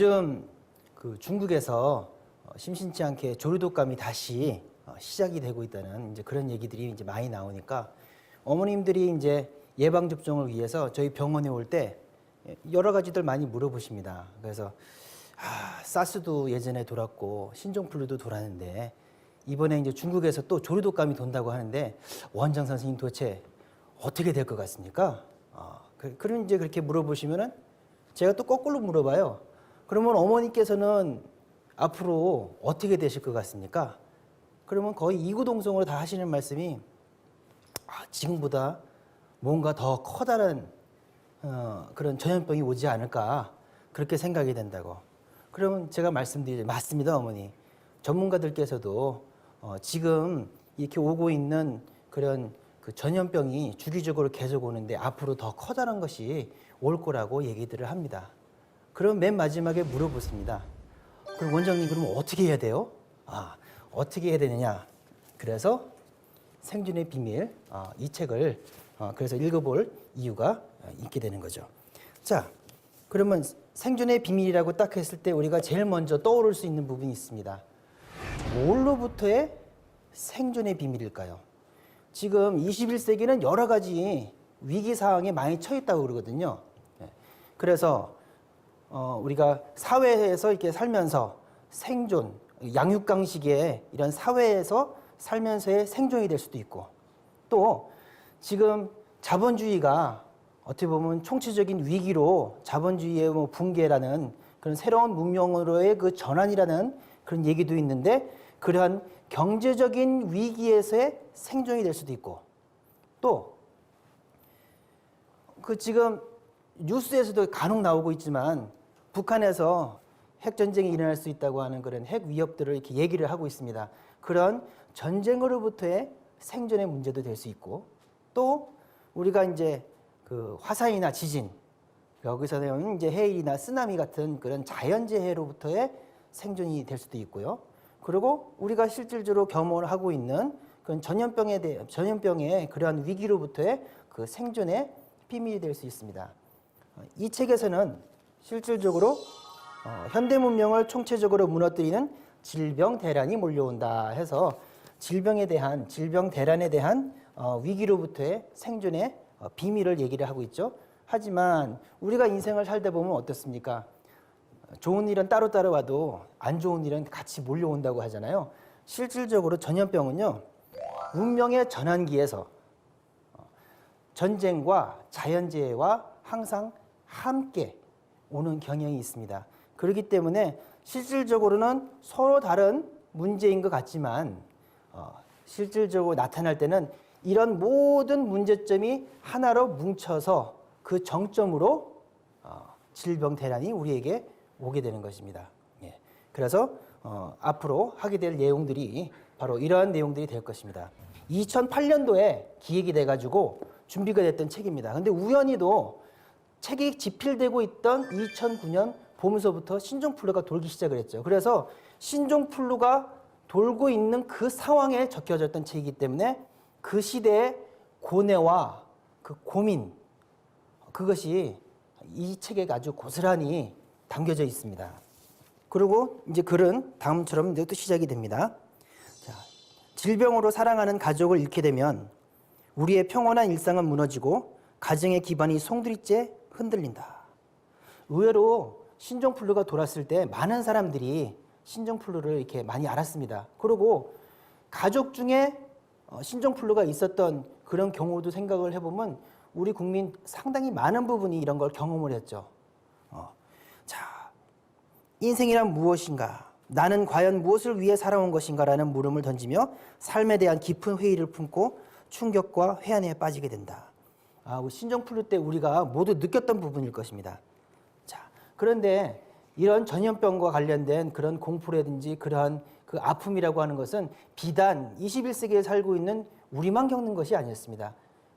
요즘 그 중국에서 어, 심심치 않게 조류독감이 다시 어, 시작이 되고 있다는 이제 그런 얘기들이 이제 많이 나오니까 어머님들이 이제 예방 접종을 위해서 저희 병원에 올 때 여러 가지들 많이 물어보십니다. 그래서 아, 사스도 예전에 돌았고 신종플루도 돌았는데 이번에 이제 중국에서 또 조류독감이 돈다고 하는데 원장 선생님 도대체 어떻게 될 것 같습니까? 아, 그, 그럼 이제 그렇게 물어보시면은 제가 또 거꾸로 물어봐요. 그러면 어머니께서는 앞으로 어떻게 되실 것 같습니까? 그러면 거의 이구동성으로 다 하시는 말씀이 아, 지금보다 뭔가 더 커다란 어, 그런 전염병이 오지 않을까 그렇게 생각이 된다고. 그러면 제가 말씀드리죠. 맞습니다, 어머니. 전문가들께서도 어, 지금 이렇게 오고 있는 그런 그 전염병이 주기적으로 계속 오는데 앞으로 더 커다란 것이 올 거라고 얘기들을 합니다. 그럼 맨 마지막에 물어보습니다. 그럼 원장님 그러면 어떻게 해야 돼요? 아, 어떻게 해야 되느냐? 그래서 생존의 비밀 어, 이 책을 어, 그래서 읽어볼 이유가 어, 있게 되는 거죠. 자, 그러면 생존의 비밀이라고 딱 했을 때 우리가 제일 먼저 떠오를 수 있는 부분이 있습니다. 뭘로부터의 생존의 비밀일까요? 지금 21세기는 여러 가지 위기 상황에 많이 처했다고 그러거든요. 예. 그래서 어, 우리가 사회에서 이렇게 살면서 생존, 양육강식의 이런 사회에서 살면서의 생존이 될 수도 있고 또 지금 자본주의가 어떻게 보면 총체적인 위기로 자본주의의 뭐 붕괴라는 그런 새로운 문명으로의 그 전환이라는 그런 얘기도 있는데 그러한 경제적인 위기에서의 생존이 될 수도 있고 또 그 지금 뉴스에서도 간혹 나오고 있지만 북한에서 핵 전쟁이 일어날 수 있다고 하는 그런 핵 위협들을 이렇게 얘기를 하고 있습니다. 그런 전쟁으로부터의 생존의 문제도 될 수 있고 또 우리가 이제 그 화산이나 지진 여기서는 이제 해일이나 쓰나미 같은 그런 자연재해로부터의 생존이 될 수도 있고요. 그리고 우리가 실질적으로 경험을 하고 있는 그런 전염병에 대해 전염병의 그러한 위기로부터의 그 생존의 비밀이 될 수 있습니다. 어, 이 책에서는 실질적으로 어, 현대 문명을 총체적으로 무너뜨리는 질병 대란이 몰려온다 해서 질병에 대한 질병 대란에 대한 어, 위기로부터의 생존의 어, 비밀을 얘기를 하고 있죠. 하지만 우리가 인생을 살다 보면 어떻습니까? 좋은 일은 따로따로 와도 안 좋은 일은 같이 몰려온다고 하잖아요. 실질적으로 전염병은요, 운명의 전환기에서 어, 전쟁과 자연재해와 항상 함께 오는 경향이 있습니다. 그렇기 때문에 실질적으로는 서로 다른 문제인 것 같지만 어, 실질적으로 나타날 때는 이런 모든 문제점이 하나로 뭉쳐서 그 정점으로 어, 질병 대란이 우리에게 오게 되는 것입니다. 예. 그래서 어, 앞으로 하게 될 내용들이 바로 이러한 내용들이 될 것입니다. 2008년도에 기획이 돼가지고 준비가 됐던 책입니다. 근데 우연히도 책이 집필되고 있던 2009년 봄서부터 신종플루가 돌기 시작을 했죠. 그래서 신종플루가 돌고 있는 그 상황에 적혀졌던 책이기 때문에 그 시대의 고뇌와 그 고민 그것이 이 책에 아주 고스란히 담겨져 있습니다. 그리고 이제 글은 다음처럼 이제 또 시작이 됩니다. 자, 질병으로 사랑하는 가족을 잃게 되면 우리의 평온한 일상은 무너지고 가정의 기반이 송두리째 흔들린다. 의외로 신종플루가 돌았을 때 많은 사람들이 신종플루를 이렇게 많이 알았습니다. 그리고 가족 중에 어, 신종플루가 있었던 그런 경우도 생각을 해보면 우리 국민 상당히 많은 부분이 이런 걸 경험을 했죠. 어. 자, 인생이란 무엇인가? 나는 과연 무엇을 위해 살아온 것인가 라는 물음을 던지며 삶에 대한 깊은 회의를 품고 충격과 회한에 빠지게 된다. 아, 우리 신종플루 때 우리가 모두 느꼈던 부분일 것입니다. 자, 그런데 이런 전염병과 관련된 그런 공포라든지 그러한 그 아픔이라고 하는 것은 비단 21세기에 살고 있는 우리만 겪는 것이 아니었습니다.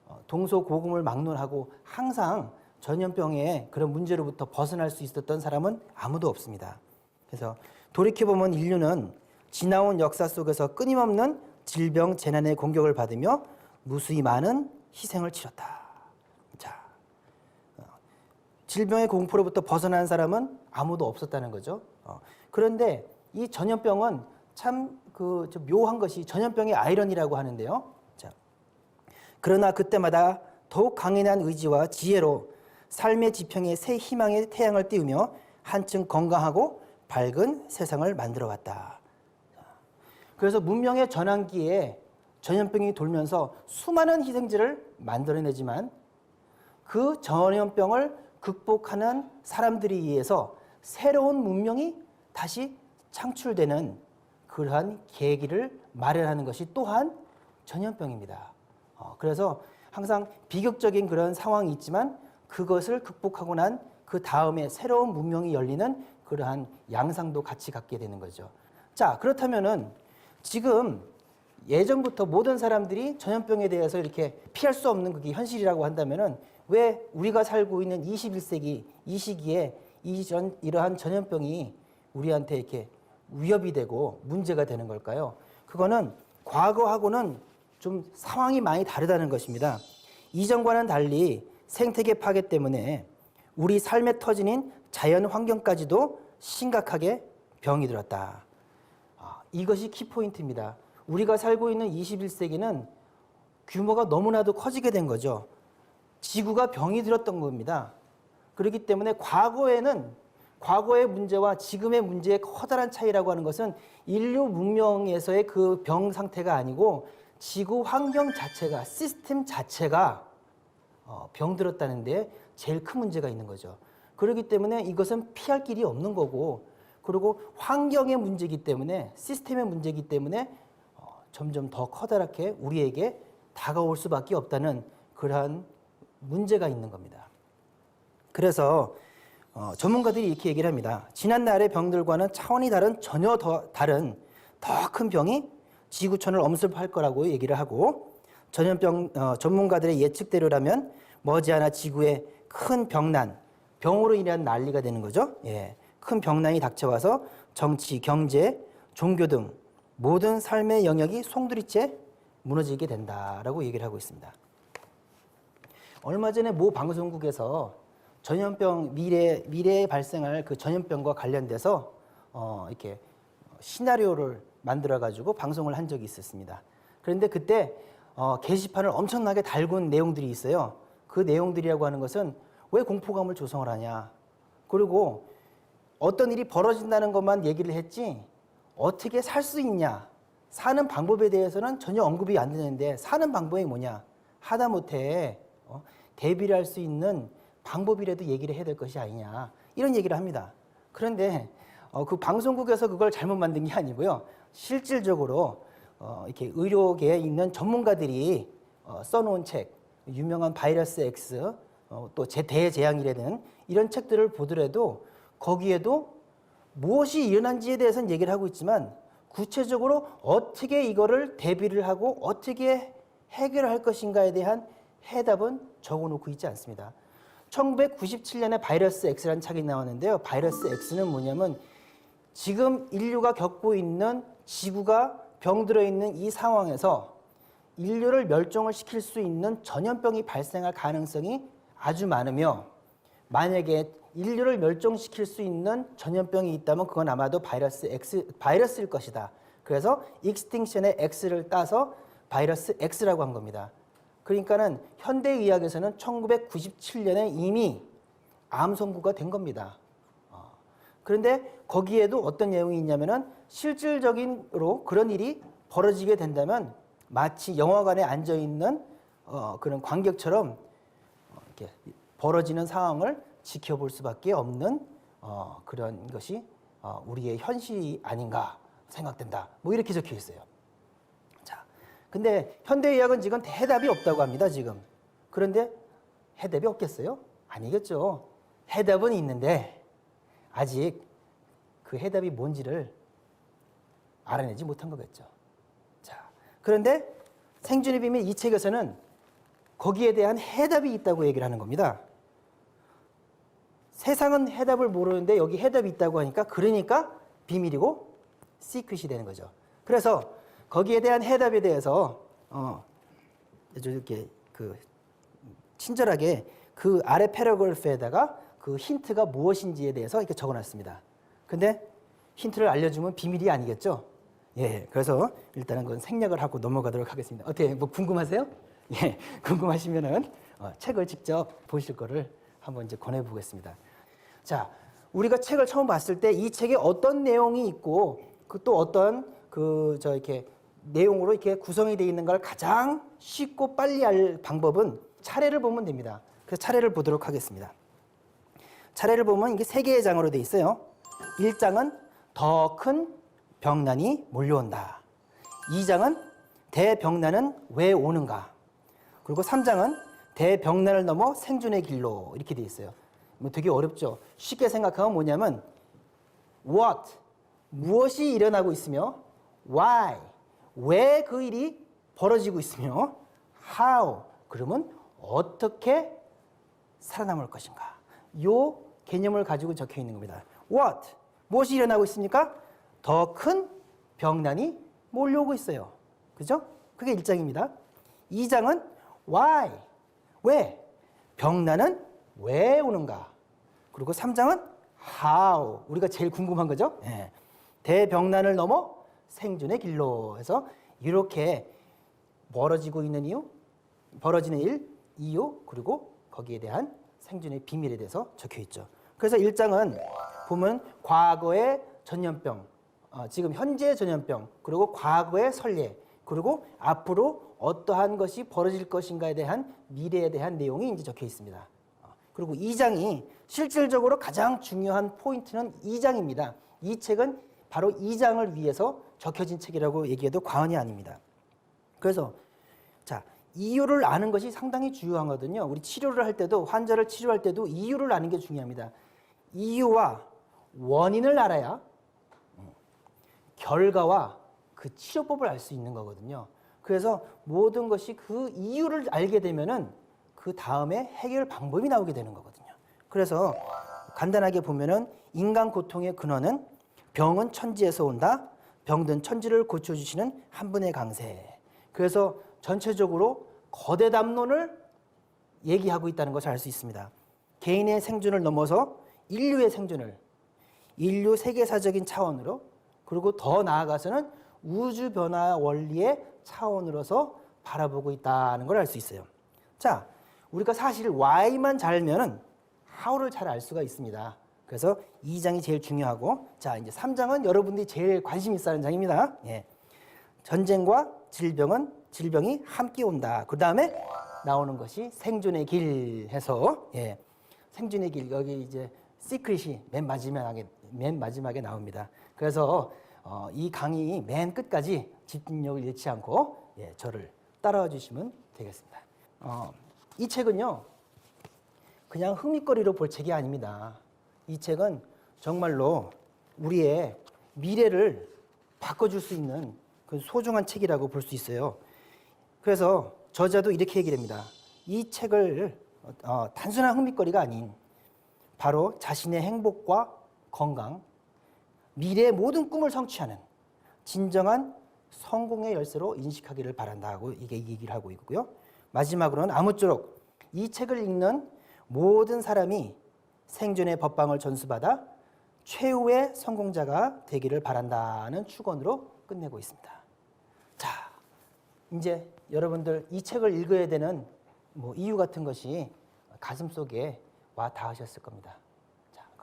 어, 동서고금을 막론하고 항상 전염병의 그런 문제로부터 벗어날 수 있었던 사람은 아무도 없습니다. 그래서 돌이켜보면 인류는 지나온 역사 속에서 끊임없는 질병, 재난의 공격을 받으며 무수히 많은 희생을 치렀다. 질병의 공포로부터 벗어난 사람은 아무도 없었다는 거죠. 어, 그런데 이 전염병은 참그 묘한 것이 전염병의 아이러니라고 하는데요. 자, 그러나 그때마다 더욱 강인한 의지와 지혜로 삶의 지평에 새 희망의 태양을 띄우며 한층 건강하고 밝은 세상을 만들어 갔다. 그래서 문명의 전환기에 전염병이 돌면서 수많은 희생자를 만들어내지만 그 전염병을 극복하는 사람들에 의해서 새로운 문명이 다시 창출되는 그러한 계기를 마련하는 것이 또한 전염병입니다. 어, 그래서 항상 비극적인 그런 상황이 있지만 그것을 극복하고 난 그 다음에 새로운 문명이 열리는 그러한 양상도 같이 갖게 되는 거죠. 자, 그렇다면은 지금 예전부터 모든 사람들이 전염병에 대해서 이렇게 피할 수 없는 그게 현실이라고 한다면은 왜 우리가 살고 있는 21세기 이 시기에 이 전, 이러한 전염병이 우리한테 이렇게 위협이 되고 문제가 되는 걸까요? 그거는 과거하고는 좀 상황이 많이 다르다는 것입니다. 이전과는 달리 생태계 파괴 때문에 우리 삶의 터전인 자연 환경까지도 심각하게 병이 들었다. 아, 이것이 키포인트입니다. 우리가 살고 있는 21세기는 규모가 너무나도 커지게 된 거죠. 지구가 병이 들었던 겁니다. 그렇기 때문에 과거에는 과거의 문제와 지금의 문제의 커다란 차이라고 하는 것은 인류 문명에서의 그 병 상태가 아니고 지구 환경 자체가 시스템 자체가 어, 병들었다는데 제일 큰 문제가 있는 거죠. 그렇기 때문에 이것은 피할 길이 없는 거고 그리고 환경의 문제이기 때문에 시스템의 문제이기 때문에 어, 점점 더 커다랗게 우리에게 다가올 수밖에 없다는 그러한 문제가 있는 겁니다. 그래서 어, 전문가들이 이렇게 얘기를 합니다. 지난날의 병들과는 차원이 다른 전혀 더 다른 더 큰 병이 지구촌을 엄습할 거라고 얘기를 하고 전염병 어, 전문가들의 예측대로라면 머지않아 지구에 큰 병난, 병으로 인한 난리가 되는 거죠. 예, 큰 병난이 닥쳐와서 정치, 경제, 종교 등 모든 삶의 영역이 송두리째 무너지게 된다라고 얘기를 하고 있습니다. 얼마 전에 모 방송국에서 전염병 미래 미래에 발생할 그 전염병과 관련돼서 어 이렇게 시나리오를 만들어 가지고 방송을 한 적이 있었습니다. 그런데 그때 어 게시판을 엄청나게 달군 내용들이 있어요. 그 내용들이라고 하는 것은 왜 공포감을 조성을 하냐? 그리고 어떤 일이 벌어진다는 것만 얘기를 했지 어떻게 살 수 있냐? 사는 방법에 대해서는 전혀 언급이 안 되는데 사는 방법이 뭐냐? 하다못해 어, 대비를 할 수 있는 방법이라도 얘기를 해야 될 것이 아니냐 이런 얘기를 합니다. 그런데 어, 그 방송국에서 그걸 잘못 만든 게 아니고요. 실질적으로 어, 이렇게 의료계에 있는 전문가들이 어, 써놓은 책, 유명한 바이러스 X, 어, 또제 대재앙이라는 이런 책들을 보더라도 거기에도 무엇이 일어난지에 대해서는 얘기를 하고 있지만 구체적으로 어떻게 이거를 대비를 하고 어떻게 해결할 것인가에 대한 해답은 적어놓고 있지 않습니다. 1997년에 바이러스 X라는 책이 나왔는데요. 바이러스 X는 뭐냐면 지금 인류가 겪고 있는 지구가 병들어 있는 이 상황에서 인류를 멸종을 시킬 수 있는 전염병이 발생할 가능성이 아주 많으며 만약에 인류를 멸종시킬 수 있는 전염병이 있다면 그건 아마도 바이러스 X 바이러스일 것이다. 그래서 익스팅션의 X를 따서 바이러스 X라고 한 겁니다. 그러니까는 현대 의학에서는 1997년에 이미 암 선고가 된 겁니다. 어. 그런데 거기에도 어떤 내용이 있냐면은 실질적인으로 그런 일이 벌어지게 된다면 마치 영화관에 앉아 있는 어, 그런 관객처럼 어, 이렇게 벌어지는 상황을 지켜볼 수밖에 없는 어, 그런 것이 어, 우리의 현실이 아닌가 생각된다. 뭐 이렇게 적혀 있어요. 자, 근데 현대의학은 지금 해답이 없다고 합니다. 지금. 그런데 해답이 없겠어요? 아니겠죠. 해답은 있는데 아직 그 해답이 뭔지를 알아내지 못한 거겠죠. 자, 그런데 생존의 비밀 이 책에서는 거기에 대한 해답이 있다고 얘기를 하는 겁니다. 세상은 해답을 모르는데 여기 해답이 있다고 하니까 그러니까 비밀이고 시크릿이 되는 거죠. 그래서 거기에 대한 해답에 대해서 어 이렇게 그 친절하게 그 아래 패러그래프에다가 그 힌트가 무엇인지에 대해서 이렇게 적어놨습니다. 근데 힌트를 알려주면 비밀이 아니겠죠? 예, 그래서 일단은 그건 생략을 하고 넘어가도록 하겠습니다. 어떻게 뭐 궁금하세요? 예, 궁금하시면은 어, 책을 직접 보실 거를 한번 이제 권해보겠습니다. 자, 우리가 책을 처음 봤을 때 이 책에 어떤 내용이 있고 그 또 어떤 그 저 이렇게 내용으로 이렇게 구성이 되어 있는 걸 가장 쉽고 빨리 알 방법은 차례를 보면 됩니다. 그래서 차례를 보도록 하겠습니다. 차례를 보면 이게 세 개의 장으로 되어 있어요. 1장은 더 큰 병난이 몰려온다. 2장은 대병난은 왜 오는가? 그리고 3장은 대병난을 넘어 생존의 길로 이렇게 되어 있어요. 뭐 되게 어렵죠. 쉽게 생각하면 뭐냐면 what 무엇이 일어나고 있으며 why 왜 그 일이 벌어지고 있으며 how 그러면 어떻게 살아남을 것인가? 요 개념을 가지고 적혀 있는 겁니다. what 무엇이 일어나고 있습니까? 더 큰 병난이 몰려오고 있어요. 그죠? 그게 1장입니다. 2장은 why 왜 병난은 왜 오는가? 그리고 3장은 how 우리가 제일 궁금한 거죠. 예. 대병난을 넘어 생존의 길로 해서 이렇게 멀어지고 있는 이유, 벌어지는 일, 이유 그리고 거기에 대한 생존의 비밀에 대해서 적혀 있죠. 그래서 1장은 보면 과거의 전염병, 어, 지금 현재의 전염병, 그리고 과거의 선례, 그리고 앞으로 어떠한 것이 벌어질 것인가에 대한 미래에 대한 내용이 이제 적혀 있습니다. 어, 그리고 2장이 실질적으로 가장 중요한 포인트는 2장입니다. 이 책은 바로 2장을 위해서 적혀진 책이라고 얘기해도 과언이 아닙니다. 그래서 자 이유를 아는 것이 상당히 중요하거든요. 우리 치료를 할 때도 환자를 치료할 때도 이유를 아는 게 중요합니다. 이유와 원인을 알아야 음, 결과와 그 치료법을 알 수 있는 거거든요. 그래서 모든 것이 그 이유를 알게 되면은 그 다음에 해결 방법이 나오게 되는 거거든요. 그래서 간단하게 보면은 인간 고통의 근원은 병은 천지에서 온다. 병든 천지를 고쳐주시는 한 분의 강세. 그래서 전체적으로 거대 담론을 얘기하고 있다는 것을 알 수 있습니다. 개인의 생존을 넘어서 인류의 생존을 인류 세계사적인 차원으로 그리고 더 나아가서는 우주 변화 원리의 차원으로서 바라보고 있다는 걸 알 수 있어요. 자, 우리가 사실 Y만 잘 알면은 How를 잘 알 수가 있습니다. 그래서 2장이 제일 중요하고 자, 이제 3장은 여러분들이 제일 관심 있어 하는 장입니다. 예. 전쟁과 질병은 질병이 함께 온다. 그 다음에 나오는 것이 생존의 길 해서 예. 생존의 길 여기 이제 시크릿이 맨 마지막에 맨 마지막에 나옵니다. 그래서 어, 이 강의 맨 끝까지 집중력을 잃지 않고 예, 저를 따라와 주시면 되겠습니다. 어, 이 책은요 그냥 흥미거리로 볼 책이 아닙니다. 이 책은 정말로 우리의 미래를 바꿔줄 수 있는 그 소중한 책이라고 볼 수 있어요. 그래서 저자도 이렇게 얘기를 합니다. 이 책을 어, 단순한 흥미거리가 아닌 바로 자신의 행복과 건강, 미래의 모든 꿈을 성취하는 진정한 성공의 열쇠로 인식하기를 바란다고 이게 얘기를 하고 있고요. 마지막으로는 아무쪼록 이 책을 읽는 모든 사람이 생존의 법방을 전수받아 최후의 성공자가 되기를 바란다는 축원으로 끝내고 있습니다. 자, 이제 여러분들 이 책을 읽어야 되는 뭐 이유 같은 것이 가슴 속에 와 닿으셨을 겁니다.